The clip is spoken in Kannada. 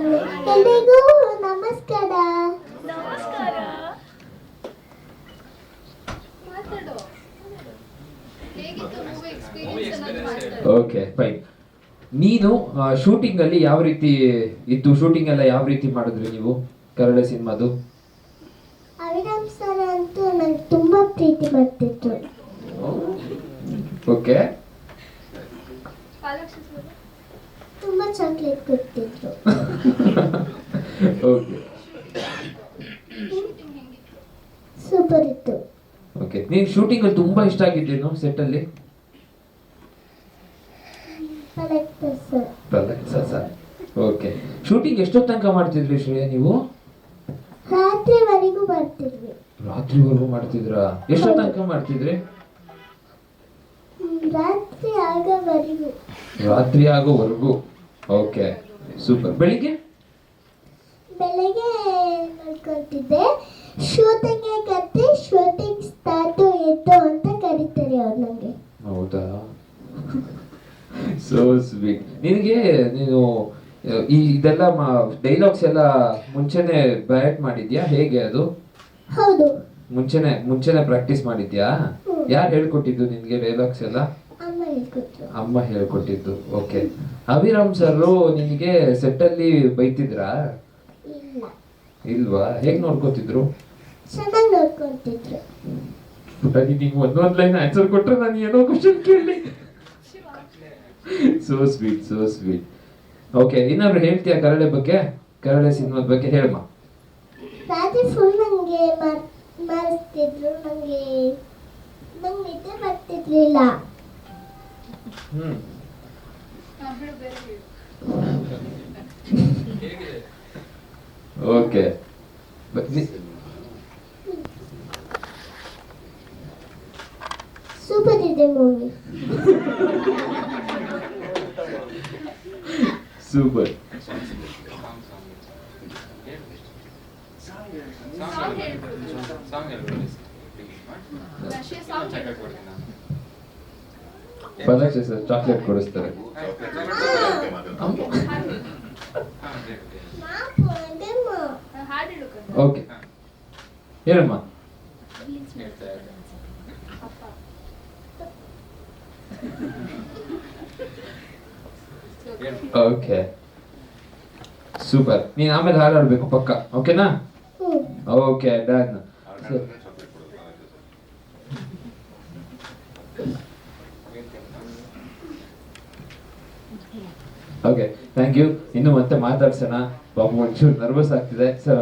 ಎಲ್ರಿಗೂ ನಮಸ್ಕಾರ. ನಮಸ್ಕಾರ. ಓಕೆ ಫೈನ್ ನೀನು ಶೂಟಿಂಗ್ ಅಲ್ಲಿ ಯಾವ ರೀತಿ ಇತ್ತು? ಶೂಟಿಂಗ್ ಎಲ್ಲ ಯಾವ ರೀತಿ ಮಾಡಿದ್ರಿ ನೀವು? ಕನ್ನಡ ಸಿನಿಮಾದು? ಅವಿರಾಮ್ ಸರ್ ಅಂತೂ ನಂಗೆ ತುಂಬಾ ಪ್ರೀತಿ ಮಾಡ್ತಿದ್ರು ತುಂಬಾ ಚಾಕ್ಲೇಟ್ ಕೊಟ್ಟಿದ್ರು ಓಕೆ ಸೂಪರ್ ಇತ್ತು. ಓಕೆ ನೀನ್ ಶೂಟಿಂಗ್ ಅಲ್ಲಿ ತುಂಬಾ ಇಷ್ಟ ಆಗಿದ್ದೇನು ಸೆಟ್ ಅಲ್ಲಿ? ಓಕೆ ಶೂಟಿಂಗ್ ಎಷ್ಟೊತ್ತು ತನಕ ಮಾಡ್ತಿದ್ರಿ ಶ್ರೇಯ ನೀವು? ರಾತ್ರಿವರೆಗೂ ಮಾಡ್ತಿದ್ವಿ. ರಾತ್ರಿವರೆಗೂ ಮಾಡ್ತಿದ್ರಾ? ಎಷ್ಟೊತ್ತು ತನಕ ಮಾಡ್ತಿದ್ರಿ? ರಾತ್ರಿ ಆಗೋವರೆಗೂ. ರಾತ್ರಿ ಆಗೋವರೆಗೂ. Okay super. ಬೆಳಿಗ್ಗೆ? ಬೆಳಿಗ್ಗೆ ನೋಡ್ಕೊತಿದ್ದೆ ಶೂಟಿಂಗ್ ಕತ್ತೆ ಶೂಟಿಂಗ್ ಸ್ಟಾರ್ಟ್ ಎದ್ದು ಅಂತ ಕರೀತಾರೆ ಅವ್ರು ನನಗೆ ಹೌದಾ? ಸೋ ಸ್ವೀಟ್ ನಿನಗೆ ನೀನು ಈ ಇದೆಲ್ಲ ಡೈಲಾಗ್ಸ್ ಎಲ್ಲ ಮುಂಚೆನೆ ಬ್ಯಾಟ್ ಮಾಡಿದ್ಯಾ? ಹೇಗೆ ಅದು? ಹೌದು. ಮುಂಚೆನೆ ಮುಂಚೆನೆ ಪ್ರಾಕ್ಟೀಸ್ ಮಾಡಿದ್ಯಾ? ಯಾರು ಹೇಳ್ಕೊಟ್ಟಿದ್ದು ನಿನ್ಗೆ ಡೈಲಾಗ್ಸ್ ಎಲ್ಲ? ಅಮ್ಮ ಹೇಳ್ಕೊಟ್ಟಿದ್ದು. ಓಕೆ ಅಭಿರಾಮ್ ಸರ್ ನಿಮಗೆ ಸೆಟ್ ಅಲ್ಲಿ ಬೈತಿದ್ರಾ? ಇಲ್ವಾ? ಹೇಗ್ ನೋಡ್ಕೋತಿದ್ರು? ಚೆನ್ನಾಗಿ ನೋಡ್ಕೊಂತಿದ್ರು. ಪುಟ ನಿಂಗೆ ಒಂದೊಂದ್ ಲೈನ್ ಆನ್ಸರ್ ಕೊಟ್ರೆ ನಾನು ಏನೋ ಕ್ವಶನ್ ಕೇಳಿ. So sweet so sweet okay ಏನಾದ್ರು ಹೇಳ್ತೀಯಾ ಕರಳೆ ಬಗ್ಗೆ? ಕರಳೆ ಸಿನಿಮಾದ ಬಗ್ಗೆ ಹೇಳಮ್ಮ. ರಾತ್ರಿ ಫುಲ್ ನನಗೆ ಮಾಡಿಸ್ತಿದ್ರು ನನಗೆ ನಂಗೆ ನಿದ್ದೆ ಬರ್ತಿರ್ಲಿಲ್ಲ. ಓಕೆ ಸೂಪರ್ ಇದೆ ಮೂವಿ ಸೂಪರ್ ಸಾಂಗ್ ಹೇಳ್ಬಿಡು ರಷ್ಯಾ ಸಾಂಗ್ ಪದಾಕ್ಷ ಸರ್ ಚಾಕ್ಲೇಟ್ ಕೊಡಿಸ್ತಾರೆ. ಓಕೆ ಏನಮ್ಮ ಓಕೆ ಸೂಪರ್ ನೀನ್ ಆಮೇಲೆ ಹಾಡಾಡ್ಬೇಕು ಪಕ್ಕ. ಓಕೆನಾ okay done okay thank you ಇನ್ನು ಮತ್ತೆ ಮಾತಾಡ್ಸೋಣ. ಬಾಬು ಒಂಚೂರು ನರ್ವಸ್ ಆಗ್ತಿದೆ. ಸರ್